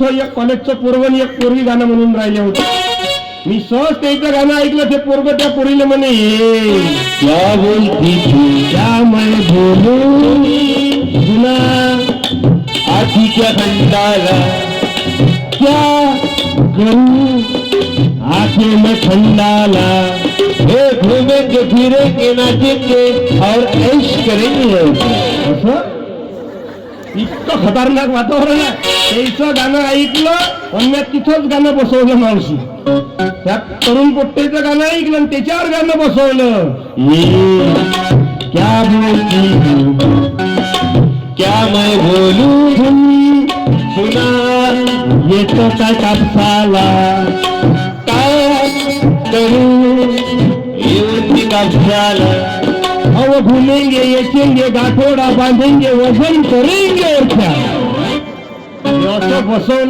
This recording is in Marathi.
तो एक कॉलेजचं पोरग एक पोरगी गाणं म्हणून राहिले होते. मी सहज त्याचं गाणं ऐकलं ते पोरग त्या पोरीला म्हणे क्या बोलती थी क्या मैं बोलू गुना क्या खंडाला क्या करूं आंखें में खंडाला. हे घूमेंगे फिरेंगे नाचेंगे और ऐश करेंगे असं? इतकं खतरनाक वातावरण आहे. त्याचं गाणं ऐकलं आणि मी तिथंच गाणं बसवलं माणशी त्या तरुण पोट्टेचं गाणं ऐकलं आणि त्याच्यावर गाणं बसवलं. क्या बोलती क्या मैं बोलू सुना येतो काय कापसाला? काय करू? येऊन मी कापसाला? अव घुमेंगे येचेंगे गाठोडा बांधेंगे वजन करेंगे और क्या असं बसवलं